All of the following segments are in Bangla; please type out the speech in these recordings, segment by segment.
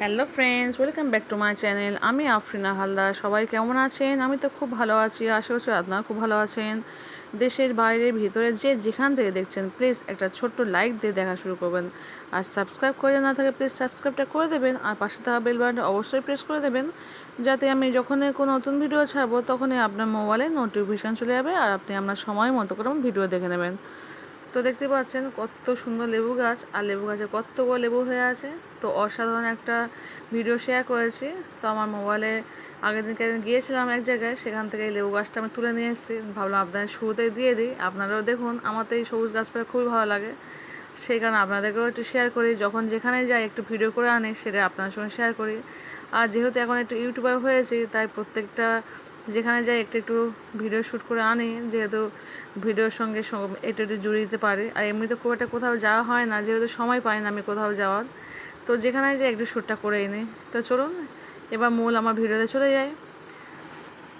Hello friends, welcome back to my channel. আমি আফরিনা হালদার। সবাই কেমন আছেন? আমি তো খুব ভালো আছি। আশা করছি আপনারা খুব ভালো আছেন। দেশের বাইরে, ভিতরে যে যেখান থেকে দেখছেন প্লিজ একটা ছোট্ট লাইক দিয়ে দেখা শুরু করবেন। আর সাবস্ক্রাইব করে না থাকে প্লিজ সাবস্ক্রাইবটা করে দেবেন। আর পাশে থাকা বেল বাটনটা অবশ্যই প্রেস করে দেবেন। যাতে আমি যখনই কোনো নতুন ভিডিও ছাড়বো, তখনই আপনার মোবাইলে নোটিফিকেশান চলে যাবে আর আপনি আপনার সময় মতো করে ভিডিও দেখে নেবেন। তো দেখতে পাচ্ছেন কত সুন্দর লেবু গাছ, আর লেবু গাছে কতগুলো লেবু হয়ে আছে। তো অসাধারণ একটা ভিডিও শেয়ার করেছি। তো আমার মোবাইলে আগের দিনকে গিয়েছিলাম এক জায়গায়, সেখান থেকে লেবু গাছটা আমি তুলে নিয়ে এসেছি। ভাবলাম আপনাদের শুরুতেই দিয়ে দিই। আপনারাও দেখুন, আমার তো এই সবুজ গাছপালা খুবই ভালো লাগে। সেই কারণে আপনাদেরকেও একটু শেয়ার করি। যখন যেখানে যাই একটু ভিডিও করে আনি, সেটা আপনার সঙ্গে শেয়ার করি। আর যেহেতু এখন একটু ইউটিউবার হয়েছি, তাই প্রত্যেকটা যেখানে যাই একটু একটু ভিডিও শ্যুট করে আনি, যেহেতু ভিডিওর সঙ্গে একটু একটু জুড়ে দিতে পারে। আর এমনিতে খুব একটা কোথাও যাওয়া হয় না, যেহেতু সময় পাই না আমি কোথাও যাওয়ার। তো যেখানে যাই একটু শ্যুটটা করে নিই তো চলুন, এবার মূল আমার ভিডিওতে চলে যায়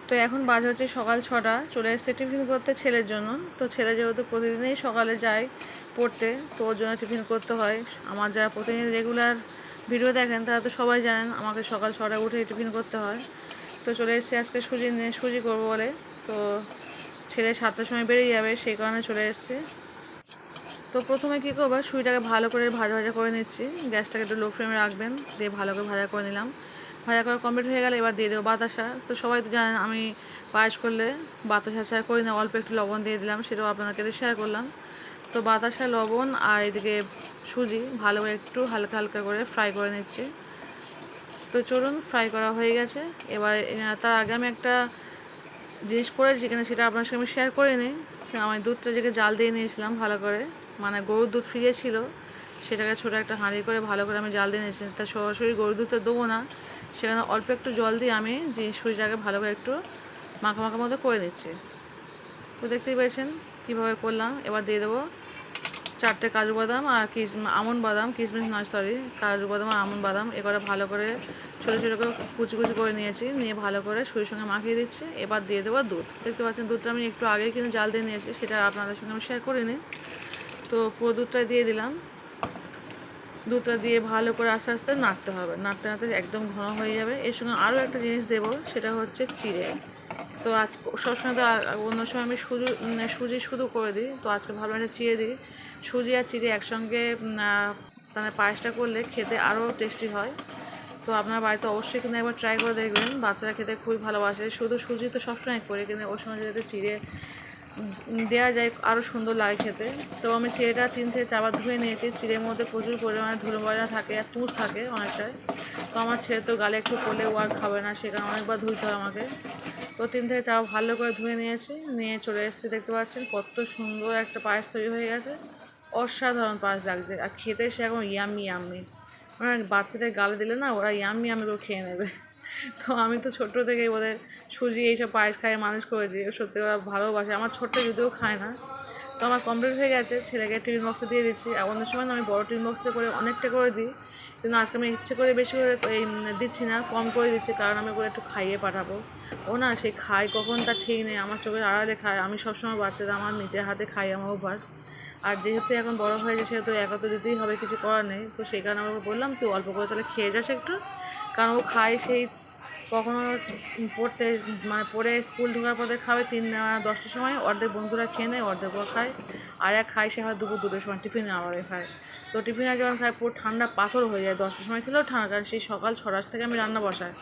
তো এখন বাজে হচ্ছে সকাল ছটা, চলে এসছে টিফিন করতে ছেলের জন্য। তো ছেলে যেহেতু প্রতিদিনই সকালে যায় পড়তে, তো ওর জন্য টিফিন করতে হয়। আমার যারা প্রতিদিন রেগুলার ভিডিও দেখেন, তারা তো সবাই জানেন আমাকে সকাল ছটায় উঠে টিফিন করতে হয়। তো চলে এসেছি আজকে সুজি সুজি করব বলে। তো ছেলে সাতটার সময় বেরিয়ে যাবে, সেই কারণে চলে এসেছি। তো প্রথমে কী করব সুইটাকে ভালো করে ভাজা ভাজা করে নিচ্ছি। গ্যাসটাকে একটু লো ফ্লেমে রাখবেন, দিয়ে ভালো করে ভাজা করে নিলাম। ভাজা করা কমপ্লিট হয়ে গেলে এবার দিয়ে দেবো বাতাসা। তো সবাই তো জানেন আমি পায়েস করলে বাতাসা ছাড়া করি না, অল্প একটু লবণ দিয়ে দিলাম, সেটাও আপনাদেরকে শেয়ার করলাম। তো বাতাসা, লবণ আর এদিকে সুজি ভালো করে একটু হালকা হালকা করে ফ্রাই করে নিচ্ছি। তো চলুন ফ্রাই করা হয়ে গেছে। এবার তার আগে আমি একটা জিনিস করেছি কিনা সেটা আপনার সঙ্গে আমি শেয়ার করে নিই। আমি দুধটা যেকে জাল দিয়ে নিয়েছিলাম ভালো করে। মানে গরুর দুধ ফ্রিজে ছিল। সেটাকে ছোটো একটা হাঁড়ি করে ভালো করে আমি জাল দিয়ে নিয়েছি তা সরাসরি গরুর দুধটা দেবো না। সেখানে অল্প একটু জল দিয়ে আমি যে সুইটাকে ভালো করে একটু মাখা মাখা মতো করে দিচ্ছি তো দেখতেই পেয়েছেন কীভাবে করলাম। এবার দিয়ে দেবো চারটে কাজু বাদাম আর কিস আমন বাদাম কিশমিশ নয় সরি কাজু বাদাম আর আমন বাদাম। এ করে ভালো করে ছোটো ছোটো করে কুচি কুচি করে নিয়েছি, নিয়ে ভালো করে সুইয়ের সঙ্গে মাখিয়ে দিচ্ছি। এবার দিয়ে দেবো দুধ। দেখতে পাচ্ছেন দুধটা আমি একটু আগেই কিন্তু জাল দিয়ে নিয়েছি, সেটা আপনাদের সঙ্গে আমি শেয়ার করিনি তো পুরো দুধটা দিয়ে দিলাম। দুধটা দিয়ে ভালো করে আস্তে আস্তে নাড়তে হবে। নাড়তে নাড়তে একদম ঘন হয়ে যাবে। এর সঙ্গে আরও একটা জিনিস দেবো, সেটা হচ্ছে চিড়ে। তো আজ সবসময় তো অন্য সময় আমি সুজি সুজি শুধু করে দিই। তো আজকে ভালো একটা চিড়ে দিই। সুজি আর চিড়ে একসঙ্গে মানে পায়েসটা করলে খেতে আরও টেস্টি হয়। তো আপনার বাড়িতে অবশ্যই কিন্তু একবার ট্রাই করে দেখবেন। বাচ্চারা খেতে খুবই ভালোবাসে। শুধু সুজি তো সবসময় করে, কিন্তু ওর সময় যদি চিড়ে দেওয়া যায় আরও সুন্দর লাগে খেতে। তো আমি চিড়েটা তিন থেকে চারবার ধুয়ে নিয়েছি। চিড়ের মধ্যে প্রচুর পরিমাণে ধুলো ময়লা থাকে আর তুষ থাকে অনেকটাই। তো আমার ছেলে তো গালে একটু পড়লে ও আর খাবে না সেখানে অনেকবার ধুইতে হয় আমাকে। তো তিন থেকে চারবার ভালো করে ধুয়ে নিয়েছি, নিয়ে চলে এসেছি দেখতে পাচ্ছেন কত সুন্দর একটা পায়েস তৈরি হয়ে গেছে। অসাধারণ পায়েস লাগছে আর খেতে সে এখন ইয়াম্মি ইয়াম্মি মানে বাচ্চাদের গালে দিলে না ওরা ইয়াম্মি ইয়াম্মি করে খেয়ে নেবে। তো আমি তো ছোট্ট থেকেই ওদের সুজি এইসব পায়েস খাইয়ে মানুষ করেছি সত্যি ওরা ভালোবাসে। আমার ছোট্ট যদিও খায় না, তো আমার কমপ্লিট হয়ে গেছে, ছেলেকে টিফিন বক্সে দিয়ে দিচ্ছি। আর অন্য সময় আমি বড়ো টিফিন বক্সে করে অনেকটা করে দিই, কিন্তু আজকে আমি ইচ্ছে করে বেশি করে এই দিচ্ছি না, কম করে দিচ্ছি, কারণ আমি ওগুলো একটু খাইয়ে পাঠাবো। ও না সেই খায় কখন তার ঠিক নেই, আমার চোখের আড়ালে খায়। আমি সবসময় বাচ্চাদের, আমার নিজের হাতে খাই, আমার অভ্যাস। আর যেহেতু এখন বড় হয়ে গেছে, সেহেতু একা তো দিতেই হবে, কিছু করার নেই। তো সেই কারণে আমাকে বললাম, তুই অল্প করে তাহলে খেয়ে যাস একটু কারণ ও খায় সেই কখনো পড়তে মানে পড়ে স্কুল ঢোকার পথে খাবে তিন দশটার সময় অর্ধেক বন্ধুরা খেয়ে নেয়, অর্ধেক ও খায়। আর এক খায় সে হয় দুপুর দুটোর সময়, টিফিনে আবার খায়। তো টিফিন টিফিনে যখন খায়, পুরো ঠান্ডা পাথর হয়ে যায়, দশটার সময় খেলেও ঠান্ডা, কারণ সেই সকাল ছটার থেকে আমি রান্না বসাই।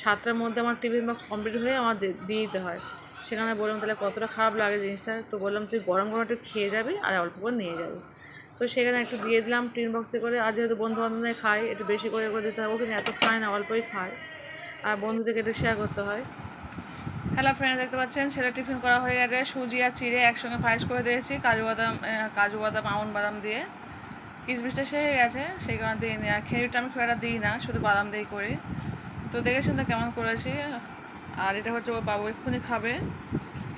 সাতটার মধ্যে আমার টিফিন বক্স কমপ্লিট হয়ে আমার দিয়ে দিতে হয়। সেখানে বললাম, তাহলে কতটা খারাপ লাগে জিনিসটা? তো বললাম, তুই গরম গরম একটু খেয়ে যাবি আর অল্প করে নিয়ে যাবি। তো সেখানে একটু দিয়ে দিলাম টিন বক্সে করে। আর যেহেতু বন্ধু বান্ধবদের খায় একটু বেশি করে করে দিতে হবে। কিন্তু এত খায় না, অল্পই খায়। আর বন্ধুদেরকে একটু শেয়ার করতে হয়। হ্যালো ফ্রেন্ড দেখতে পাচ্ছেন? ছেলে টিফিন করা হয়ে গেছে। সুজি আর চিড়ে একসঙ্গে পায়েস করে দিয়েছি। কাজু বাদাম কাজু বাদাম, আমন বাদাম দিয়ে। কিশমিশটা সে হয়ে গেছে, সেই কারণে দিই নি। আর খেজুরটা আমি খুব একটা দিই না, শুধু বাদাম দিয়েই করি। তো দেখেছেন তো কেমন করেছি। আর এটা হচ্ছে ও বাবু, এক্ষুনি খাবে।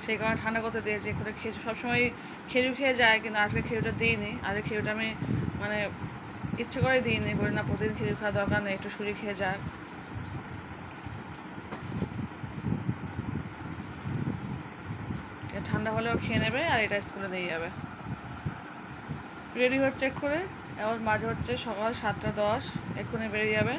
সেই কারণে ঠান্ডা করতে দিয়েছি এক্ষুনি খেজুর, সবসময় খেজুর খেয়ে যায়, কিন্তু আজকে খেজুরটা দিইনি। আজকে খেজুরটা আমি মানে ইচ্ছে করে দিইনি। বলি, না, প্রতিদিন খেজুর খাওয়া দরকার নেই, একটু সুজি খেয়ে যাক। ঠান্ডা হলেও খেয়ে নেবে আর এটা স্কুলে দিয়ে যাবে। রেডি হচ্ছে এক্ষুনি। এবার মাঝে হচ্ছে সকাল সাতটা দশ। এক্ষুনি বেরিয়ে যাবে।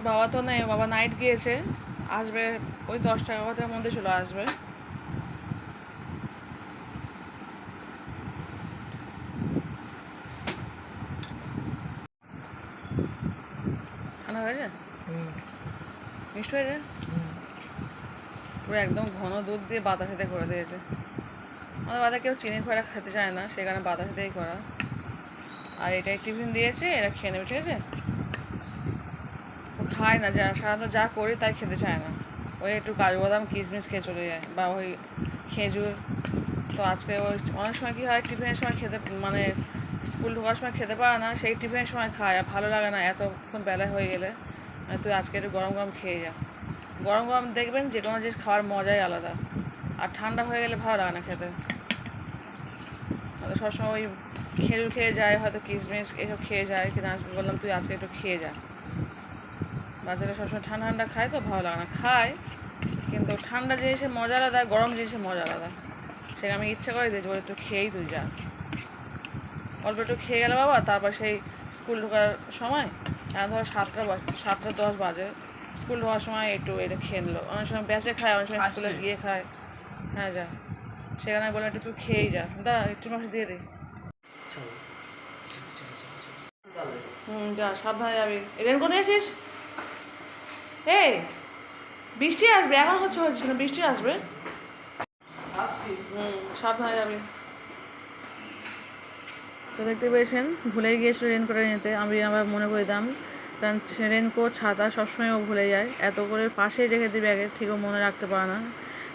ওর বাবা তো নেই বাবা নাইট গিয়েছে আসবে ওই দশটা এগারোটার মধ্যে চলে আসবে। ঠান্ডা হয়েছে? মিষ্টি হয়েছে? পুরো একদম ঘন দুধ দিয়ে বাতাসিতে করে দিয়েছে। আমাদের বাদে কেউ চিনি খোয়া খেতে চায় না সেখানে বাতাসিতেই করা। আর এটাই টিফিন দিয়েছে এরা খেয়ে নেবে ঠিক আছে? খায় না, যা সাধারণত যা করি তাই খেতে চায় না। ওই একটু কাজু বাদাম, কিশমিশ খেয়ে চলে যায়, বা ওই খেজুর। তো আজকে ওই অনেক সময় কী হয়, টিফিনের সময় খেতে মানে স্কুল ঢোকার সময় খেতে পারে না, সেই টিফিনের সময় খায়, আর ভালো লাগে না এতক্ষণ বেলা হয়ে গেলে। মানে তুই আজকে একটু গরম গরম খেয়ে যা। গরম গরম দেখবেন যে কোনো জিনিস খাওয়ার মজাই আলাদা। আর ঠান্ডা হয়ে গেলে ভালো লাগে না খেতে। সবসময় ওই খেজুর খেয়ে যায়, হয়তো কিশমিশ এসব খেয়ে যায় আজকে বললাম তুই আজকে একটু খেয়ে যা। বাচ্চারা সবসময় ঠান্ডা ঠান্ডা খায় তো ভালো লাগে না। খায় কিন্তু ঠান্ডা জিনিসের মজা আলাদা গরম জিনিসের মজা আলাদা। সেটা আমি ইচ্ছা করে দিয়েছি বলে একটু খেয়েই তুই যা। অল্প একটু খেয়ে গেলে বাবা তারপর সেই স্কুল ঢোকার সময় ধরো সাতটা সাতটা দশ বাজে। স্কুল ঢোকার সময় একটু এটা খেয়ে নিলো। অনেক সময় ব্যাচে খায় অনেক সময় স্কুলে গিয়ে খায়। হ্যাঁ যা। সেখানে বলে একটু তুই খেয়েই যা। দা একটু মাসে দিয়ে দিই হুম যা সাবধানে যাবি। রেনকোট নিয়েছিস এই বৃষ্টি আসবে এখন হচ্ছে হচ্ছে না বৃষ্টি আসবে। হুম সাবধানে যাবি। তো দেখতে পেয়েছেন ভুলে গিয়েছিল রেনকোটটা নিতে। আমি আবার মনে করে দিতাম কারণ রেনকোট ছাতা সবসময় ও ভুলে যায়। এত করে পাশেই রেখে দিই ব্যাগে ঠিকও মনে রাখতে পারে না।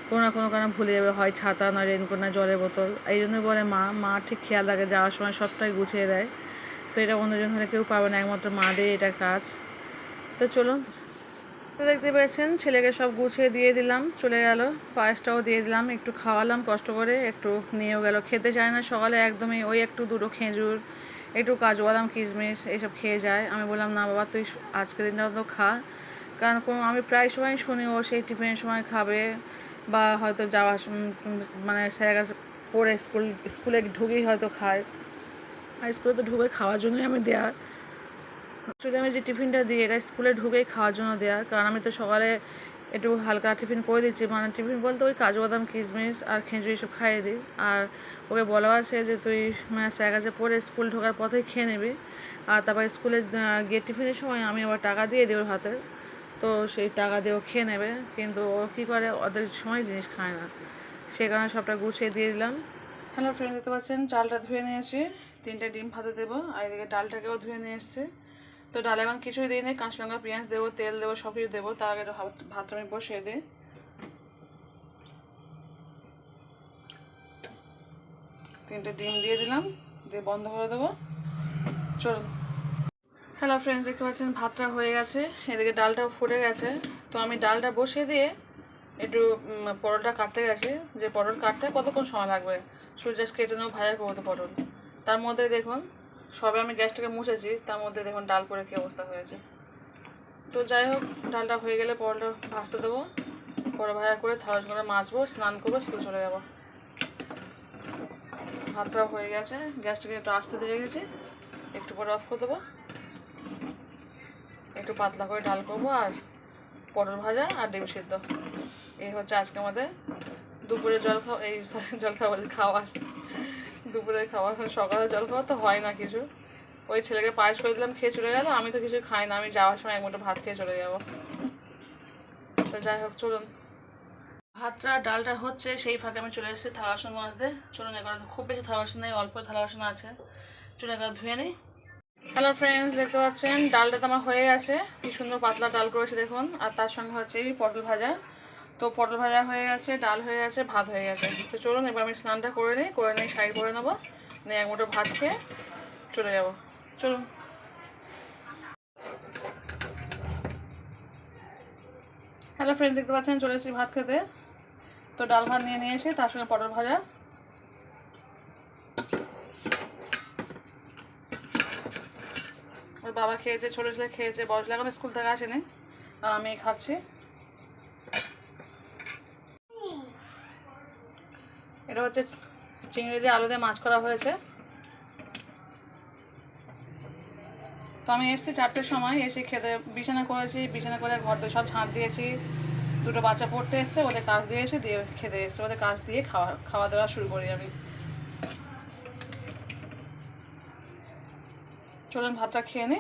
কোনো না কোনো কারণে ভুলে যাবে হয় ছাতা না রেনকোট না জলের বোতল। এই জন্যই বলে মা মা ঠিক খেয়াল রাখে যাওয়ার সময় সবটাই গুছিয়ে দেয়। তো এটা অন্যজন হলে কেউ পাবে না একমাত্র মা দিয়ে এটার কাজ। তো চলুন তো দেখতে পেয়েছেন, ছেলেকে সব গুছিয়ে দিয়ে দিলাম, চলে গেল, পায়েসটাও দিয়ে দিলাম, একটু খাওয়ালাম কষ্ট করে, একটু নিয়েও গেল, খেতে চায় না, সকালে একদমই ওই একটু দুটো খেজুর, একটু কাজু বাদাম কিশমিশ এইসব খেয়ে যায়। আমি বললাম, না বাবা, তুই আজকের দিনটা তো খা। কারণ কোনো আমি প্রায় সময় শুনি ও সেই টিফিনের সময় খাবে বা হয়তো যাওয়ার সম- মানে স্যারের কাছে পড়ে, স্কুল, স্কুলে ঢুকেই হয়তো খায়। আর স্কুলে তো ঢুকে খাওয়ার জন্যই আমি দেওয়া অ্যাকচুয়ালি আমি যে টিফিনটা দিই, এটা স্কুলে ঢুকেই খাওয়ার জন্য দেওয়া কারণ আমি তো সকালে একটু হালকা টিফিন করে দিচ্ছি। মানে টিফিন বলতে ওই কাজু বাদাম, কিশমিশ আর খেজুর এসব খাইয়ে দিই। আর ওকে বলা আছে যে তুই মানে স্যার কাছে পড়ে স্কুল ঢোকার পথেই খেয়ে নিবি। আর তারপর স্কুলে গিয়ে টিফিনের সময় আমি আবার টাকা দিয়ে দিই ওর হাতে। তো সেই টাকা দিয়ে ও খেয়ে নেবে। কিন্তু ও কী করে? ওদের সময় জিনিস খায় না। সেই কারণে সবটা গুছিয়ে দিয়ে দিলাম। হ্যালো ফ্রেন্ড দেখতে পাচ্ছেন? চালটা ধুয়ে নিয়েছি। তিনটে ডিম ভাতে দেবো। আর এদিকে ডালটাকেও ধুয়ে নিয়ে এসছে। তো ডাল এখন কিছুই দিই নেই কাঁচা লঙ্কা পেঁয়াজ দেবো, তেল দেবো, সব কিছু দেবো, তার আগে ভাত- আমি বসিয়ে দিই। তিনটে ডিম দিয়ে দিলাম, দিয়ে বন্ধ করে দেবো। চলুন হ্যালো ফ্রেন্ডস দেখতে পাচ্ছেন ভাতটা হয়ে গেছে, এদিকে ডালটা ফুটে গেছে। তো আমি ডালটা বসিয়ে দিয়ে একটু পটলটা কাটতে গেছি। যে পটল কাটতে কতক্ষণ সময় লাগবে? সূর্যাস কেটে নেব ভাজা করব পটল। তার মধ্যে দেখুন সবে আমি গ্যাসটাকে মুছেছি, তার মধ্যে দেখুন ডাল করে কী অবস্থা হয়েছে। তো যাই হোক, ডালটা হয়ে গেলে পটলটা ভাজতে দেবো। পরে ভাজা করে থালা করে মাছবো স্নান করব, স্কুল চলে যাব। ভাতটা হয়ে গেছে, গ্যাসটাকে একটু আস্তে দিয়ে রেখেছি, একটু পরে অফ করে দেবো। একটু পাতলা করে ডাল করব আর পটল ভাজা আর ডিম সিদ্ধ। এই হচ্ছে আজকে আমাদের দুপুরে জল খাওয়া এই জল খাওয়া খাওয়ার। দুপুরের খাওয়া এখন সকালে জল খাওয়া তো হয় না কিছু। ওই ছেলেকে পায়েস করে দিলাম, খেয়ে চলে গেল, আমি তো কিছু খাই না, আমি যাওয়ার সময় এক ভাত খেয়ে চলে যাব। তো যাই হোক, চলুন। ভাতটা, ডালটা হচ্ছে সেই ফাঁকে আমি চলে এসেছি থালা বাসন মাজতে। চলুন এবার খুব বেশি থালা বাসন নেই, অল্প থালা বাসন আছে। চলুন এবার ধুয়ে নিই। হ্যালো ফ্রেন্ডস দেখতে পাচ্ছেন, ডালটা তো আমার হয়ে গেছে। কি সুন্দর পাতলা ডাল করেছে দেখুন। আর তার সঙ্গে হচ্ছে পটল ভাজা। তো পটল ভাজা হয়ে গেছে, ডাল হয়ে গেছে, ভাত হয়ে গেছে। তো চলুন, এবার আমি স্নানটা করে নিই করে নিই সাইড করে নেব, নিয়ে এক মুঠো ভাত খেয়ে চলে যাব। চলুন। হ্যালো ফ্রেন্ডস দেখতে পাচ্ছেন? চলে এসেছি ভাত খেতে। তো ডাল ভাত নিয়ে নিয়ে এসে, তার সঙ্গে পটল ভাজা। ওর বাবা খেয়েছে, ছোটো ছেলে খেয়েছে, বয়স লাগানো স্কুল থেকে আসেনি, আর আমি খাচ্ছি। হচ্ছে চিংড়ি দিয়ে আলু দিয়ে মাছ করা হয়েছে। তো আমি এসেছি চারটের সময়, এসে খেতে বিছানা করেছি, বিছানা করে ঘরটা সব ঝাঁট দিয়েছি। দুটো বাচ্চা পড়তে এসছে, ওদের কাজ দিয়ে এসে দিয়ে খেতে এসছে, ওদের কাজ দিয়ে খাওয়া খাওয়া দাওয়া শুরু করি আমি। চলুন ভাতটা খেয়ে নি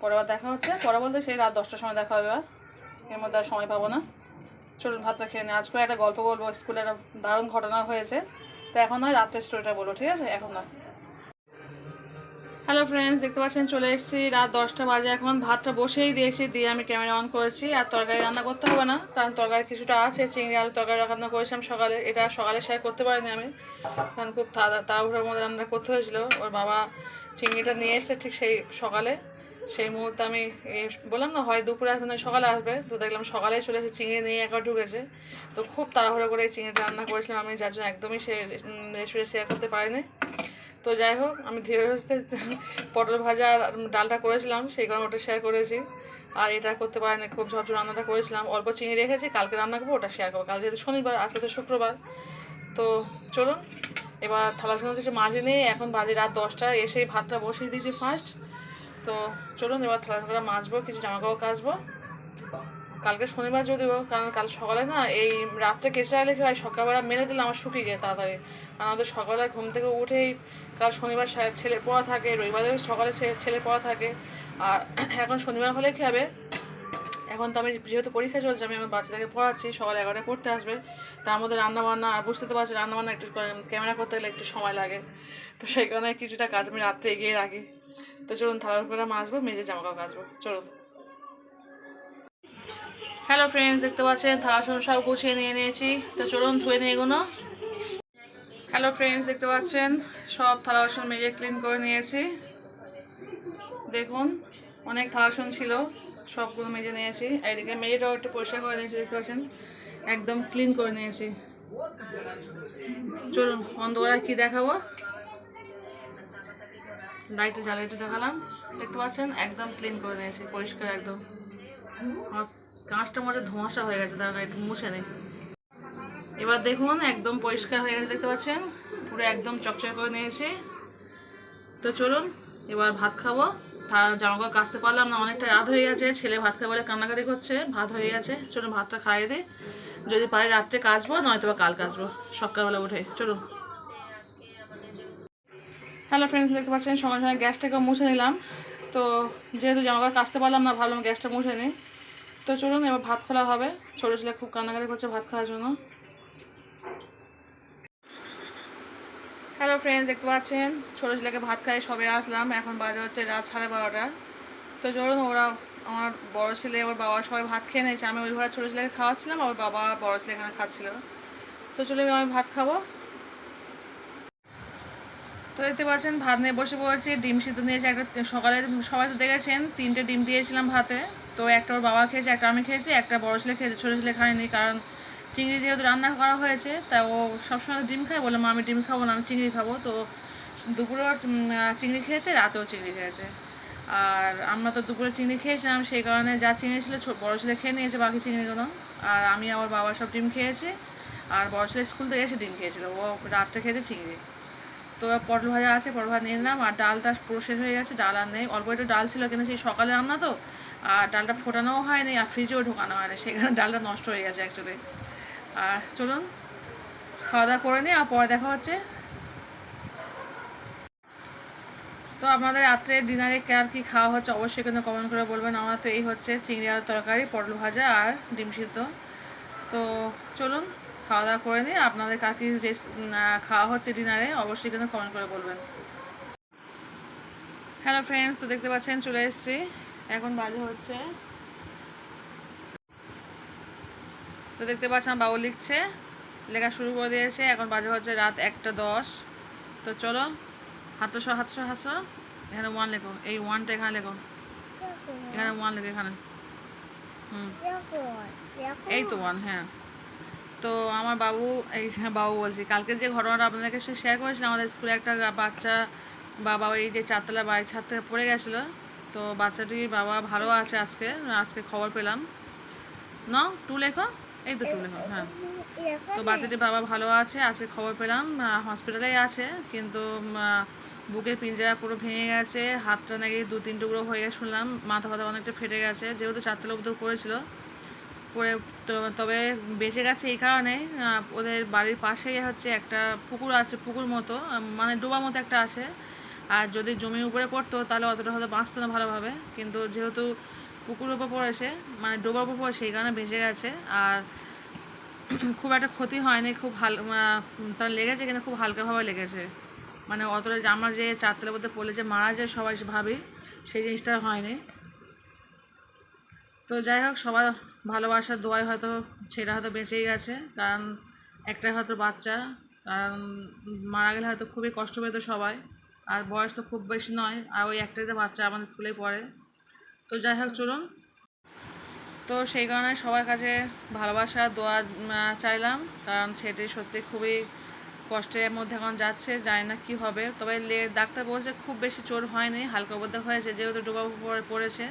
পরে আবার দেখা হচ্ছে, পরে বলতে সেই রাত দশটার সময় দেখা হবে এবার। এর মধ্যে আর সময় পাবো না। চলুন, ভাতটা খেয়ে নিই। আজকে একটা গল্প বলব। স্কুলে একটা দারুণ ঘটনা হয়েছে। তো এখন নয়, রাত্রের স্টোরিটা বলব, ঠিক আছে? এখন নয়। হ্যালো ফ্রেন্ডস দেখতে পাচ্ছেন, চলে এসেছি। রাত দশটা বাজে। এখন ভাতটা বসেই দিয়েছি, দিয়ে আমি ক্যামেরা অন করেছি। আর তরকারি রান্না করতে হবে না, কারণ তরকারি কিছুটা আছে। চিংড়ি, আলু তরকারি রান্না করেছিলাম সকালে। এটা সকালে শেয়ার করতে পারিনি আমি, কারণ খুব তাড়া- তাড়াহুড়োর মধ্যে রান্না করতে হয়েছিল। ওর বাবা চিংড়িটা নিয়ে এসেছে ঠিক সেই সকালে। সেই মুহূর্তে আমি বললাম না, হয় দুপুরে আসবে, না সকালে আসবে। তো দেখলাম সকালেই চলে এসে চিংড়ি নিয়ে একবার ঢুকেছে। তো খুব তাড়াহুড়ো করে চিংড়িটা রান্না করেছিলাম। আমি যার জন্য একদমই সে রেসিপি শেয়ার করতে পারিনি। তো যাই হোক, আমি ধীরে সুস্থে পটল ভাজা আর ডালটা করেছিলাম, সেই কারণে ওটা শেয়ার করেছি। আর এটা করতে পারিনি, খুব ঝরঝর রান্নাটা করেছিলাম। অল্প চিনি রেখেছি, কালকে রান্না করব, ওটা শেয়ার করব। কাল যেহেতু শনিবার, আজকে তো শুক্রবার। তো চলুন, এবার থালা শুনে কিছু মাঝে নিয়ে এখন বাজে রাত দশটা, এসেই ভাতটা বসিয়ে দিয়েছি ফার্স্ট তো চলুন এবার থালা মাজবো, কিছু জামা কাপড় কাচবো। কালকে শনিবার যদিও, কারণ কাল সকালে না এই রাত্রে কেঁচে কি হয়, সকালবেলা মেরে দিলে আমার শুকিয়ে যায় তাড়াতাড়ি। কারণ আমাদের সকালে ঘুম থেকে উঠেই কাল শনিবার ছেলের পড়া থাকে, রবিবারে সকালে ছে- ছেলের পড়া থাকে। আর এখন শনিবার হলে কী হবে? এখন তো আমি যেহেতু পরীক্ষা চলছে, আমি আমার বাচ্চাটাকে পড়াচ্ছি, সকাল এগারোটায় পড়তে আসবে। তার মধ্যে রান্নাবান্না, আর বুঝতে তো পারছি, রান্নাবান্না একটু ক্যামেরা করতে গেলে একটু সময় লাগে। তো সেই কারণে কিছুটা কাজ আমি রাত্রে এগিয়ে রাখি। তো চলুন করে মাজবো মেজে জামা কাপড় কাচবো। চলুন। হ্যালো ফ্রেন্ডস দেখতে পাচ্ছেন, থালা সব সব গুছিয়ে নিয়ে নিয়েছি। তো চলুন ধুয়ে নিয়ে এগুলো। হ্যালো ফ্রেন্ডস দেখতে পাচ্ছেন, সব থালা বাসন মেজে ক্লিন করে নিয়েছি। দেখুন, অনেক থালা বাসন ছিল, সবগুলো মেজে নিয়েছি। এইদিকে মেজেটাও একটু পরিষ্কার করে নিয়েছি, দেখতে পাচ্ছেন, একদম ক্লিন করে নিয়েছি। চলুন, অন্ধকার কি দেখাবো? লাইটে জ্বালিয়ে দেখালাম। দেখতে পাচ্ছেন, একদম ক্লিন করে নিয়েছি, পরিষ্কার একদম। আমার কাঁচটা মধ্যে ধোঁয়াশা হয়ে গেছে দাঁড়া একটু মুছে নেই। এবার দেখুন, একদম পরিষ্কার হয়ে গেছে, দেখতে পাচ্ছেন? পুরো একদম চকচক করে নিয়েছি। তো চলুন, এবার ভাত খাব। তা- জামা কাপড় কাচতে পারলাম না, অনেকটা রাত হয়ে গেছে। ছেলে ভাত খাবে বলে কান্নাকাটি করছে, ভাত হয়ে গেছে। চলুন ভাতটা খাইয়ে দিই। যদি পারি রাত্রে কাচবো নয়তো বা কাল কাচবো। সকালবেলা উঠে, চলুন। হ্যালো ফ্রেন্ডস দেখতে পাচ্ছেন, সঙ্গে সঙ্গে গ্যাসটাকে মুছে নিলাম। তো যেহেতু জামা কাপড় কাচতে পারলাম না ভালো গ্যাসটা মুছে নিই। তো চলুন, এবার ভাত খোলা হবে। ছোটো ছেলে খুব কান্নাকাটি করছে ভাত খাওয়ার জন্য। হ্যালো ফ্রেন্ডস দেখতে পাচ্ছেন, ছোটো ছেলেকে ভাত খাই সবে আসলাম। এখন বাজে হচ্ছে রাত সাড়ে বারোটা। তো চলুন, ওরা আমার বড় ছেলে, ওর বাবা সবাই ভাত খেয়ে নিয়েছে। আমি ওই ঘরে ছোটো ছেলেকে খাওয়াচ্ছিলাম ওর বাবা বড় ছেলে এখানে খাচ্ছিল। তো চলে আমি ভাত খাব। তো দেখতে পাচ্ছেন, ভাত নিয়ে বসে পড়েছি, ডিম সিদ্ধ নিয়েছি, একটা সকালে সবাই তো দেখেছেন, তিনটে ডিম দিয়েছিলাম ভাতে। তো একটা ওর বাবা খেয়েছে, একটা আমি খেয়েছি, একটা বড় ছেলে খেয়েছে, ছোটো ছেলে খায়নি কারণ চিংড়ি যেহেতু রান্না করা হয়েছে, তা ও সবসময় ডিম খায়, বলে মা, আমি ডিম খাব না, আমি চিংড়ি খাব। তো দুপুরেও চিংড়ি খেয়েছে, রাতেও চিংড়ি খেয়েছে। আর আমরা তো দুপুরে চিংড়ি খেয়েছিলাম, সেই কারণে যা চিংড়ি ছিল বড় ছেলে খেয়ে নিয়েছে, বাকি চিংড়িগুলো। আর আমি আমার বাবা সব ডিম খেয়েছি, আর বড় ছেলে স্কুল থেকে এসে ডিম খেয়েছিল, ও রাত্রে খেয়েছে চিংড়ি। তো পটল ভাজা আছে, পটল ভাজা নিয়ে নিলাম, আর ডালটা পুরো শেষ হয়ে গেছে, ডাল আর নেই। অল্প একটু ডাল ছিল কিন্তু সেই সকালে রান্না তো, আর ডালটা ফোটানোও হয়নি, আর ফ্রিজেও ঢোকানো হয়নি, সেখানে ডালটা নষ্ট হয়ে গেছে অ্যাকচুয়ালি আর চলুন, খাওয়া দাওয়া করে নিই, আর পরে দেখা হচ্ছে। তো আপনাদের রাত্রে ডিনারে আর কি খাওয়া হচ্ছে অবশ্যই কিন্তু কমেন্ট করে বলবেন। আমার তো এই হচ্ছে চিংড়ি আর তরকারি, পটল ভাজা আর ডিম সিদ্ধ। তো চলুন খাওয়া দাওয়া করে নিই আপনাদের কার কি খাওয়া হচ্ছে ডিনারে অবশ্যই কিন্তু কমেন্ট করে বলবেন। হ্যালো ফ্রেন্ডস তো দেখতে পাচ্ছেন চলে এসেছি। এখন বাজে হচ্ছে তো দেখতে পাচ্ছেন বাবু লিখছে লেখা শুরু করে দিয়েছে। এখন বাজে হচ্ছে রাত একটা দশ। তো চলো হাতশো হাতশো হাতশো এখানে ওয়ান লেখো। এই ওয়ানটা এখানে লেখো। এখানে ওয়ান লেখো এখানে। হুম। এই তো ওয়ান হ্যাঁ। তো আমার বাবু এই হ্যাঁ, বাবু বলছি কালকে যে ঘটনাটা আপনাদেরকে সে শেয়ার করেছিলাম আমাদের স্কুলে একটা বাচ্চা বাবা এই যে চারতলা বাড়ির ছাদ থেকে পড়ে গেছিল। তো বাচ্চাটির বাবা ভালো আছে আজকে আজকে খবর পেলাম। ন? টু লেখো? এই তো টু লেখো হ্যাঁ। তো বাচ্চাটির বাবা ভালো আছে আজকে খবর পেলাম হসপিটালেই আছে কিন্তু বুকের পিঞ্জরা পুরো ভেঙে গেছে হাতটা নাকি দু তিন টুকরো হয়ে গেছে শুনলাম মাথা ফাথা অনেকটা ফেটে গেছে যেহেতু চারতলা অব্দি করেছিল করে তবে বেঁচে গেছে এই কারণে ওদের বাড়ির পাশেই হচ্ছে একটা পুকুর আছে, পুকুর মতো মানে ডোবা মতো একটা আছে। আর যদি জমির উপরে পড়তো তাহলে অতটা হয়তো বাঁচতো না ভালোভাবে। কিন্তু যেহেতু পুকুরের উপর পড়েছে মানে ডোবার উপর পড়ে সেই কারণে বেঁচে গেছে। আর খুব একটা ক্ষতি হয়নি, খুব হাল তার লেগেছে কিন্তু খুব হালকাভাবে লেগেছে। মানে অতটা যে আমরা যে চারতলার মধ্যে পড়লে যে মারা যায় সবাই ভাবি, সেই জিনিসটা হয়নি। তো যাই হোক, সবার ভালোবাসার দোয়ায় হয়তো ছেলেটা হয়তো বেঁচেই গেছে, কারণ একটাই হয়তো বাচ্চা, কারণ মারা গেলে হয়তো খুবই কষ্ট পেতো সবাই, আর বয়স তো খুব বেশি নয়, আর ওই একটাই তো বাচ্চা আমাদের স্কুলেই পড়ে। তো যাই হোক, চলুন। তো সেই কারণে সবার কাছে ভালোবাসা, দোয়া চাইলাম, কারণ ছেলেটি সত্যি খুবই কষ্টের মধ্যে এখন যাচ্ছে, জানি না কী হবে। তবে লে, ডাক্তার বলছে খুব বেশি চোর হয়নি, হালকা মধ্যে হয়েছে যেহেতু ডোবা পড়ে, পড়েছে।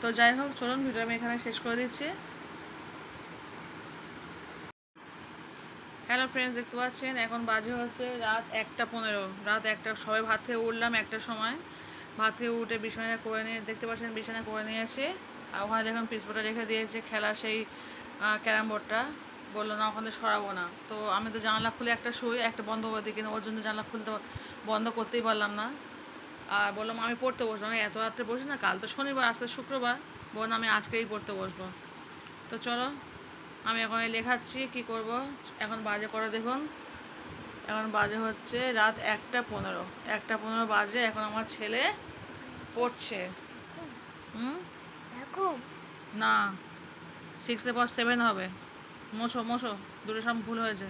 তো যাই হোক, চলুন, ভিডিও আমি এখানে শেষ করে দিচ্ছি। হ্যালো ফ্রেন্ডস দেখতে পাচ্ছেন, এখন বাজে হচ্ছে রাত একটা পনেরো। রাত একটা, সবাই ভাত থেকে উঠলাম একটার সময়। ভাত খেয়ে উঠে বিছানা করে নিয়ে, দেখতে পাচ্ছেন, বিছানা করে নিয়ে এসে, আর ওখানে দেখুন পিসবোর্ডটা রেখে দিয়েছে, খেলা সেই ক্যারাম বোর্ডটা। বলল, না, ওখানে সরাবো না। তো আমি তো জানলা খুলে একটা শুই, একটা বন্ধ করে দিই, কিন্তু ওর জন্য জানলা খুলতে বন্ধ করতেই পারলাম না। আর বললাম আমি পড়তে বসবো। আমি এত রাত্রে বসি না কাল তো শনিবার আজকে শুক্রবার। বললাম আমি আজকেই পড়তে বসবো। তো চলো আমি এখন লেখাচ্ছি কি করব? এখন বাজে করে দেখুন। এখন বাজে হচ্ছে রাত একটা পনেরো। একটা পনেরো বাজে এখন আমার ছেলে পড়ছে। হুম? না সিক্সে পর সেভেন হবে। মোছো মোছো দুটো সব ভুল হয়েছে।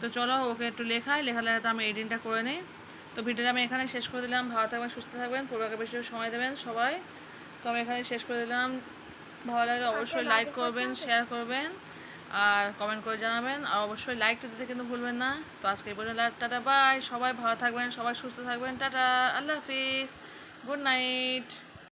তো চলো ওকে একটু লেখাই লেখা লেখাতে আমি এডিটটা করে নিই। তো ভিডিওটা আমি এখানে শেষ করে দিলাম। ভালো থাকবেন সুস্থ থাকবেন পূর্বাকে বেশি সময় দেবেন সবাই। তো আমি এখানে শেষ করে দিলাম। ভালো লাগলে অবশ্যই লাইক করবেন শেয়ার করবেন আর কমেন্ট করে জানাবেন। আর অবশ্যই লাইকটা দিতে কিন্তু ভুলবেন না। তো আজকে এই পর্যন্ত টাটা বাই সবাই ভালো থাকবেন সবাই সুস্থ থাকবেন। টাটা আল্লাহ হাফিজ। Good night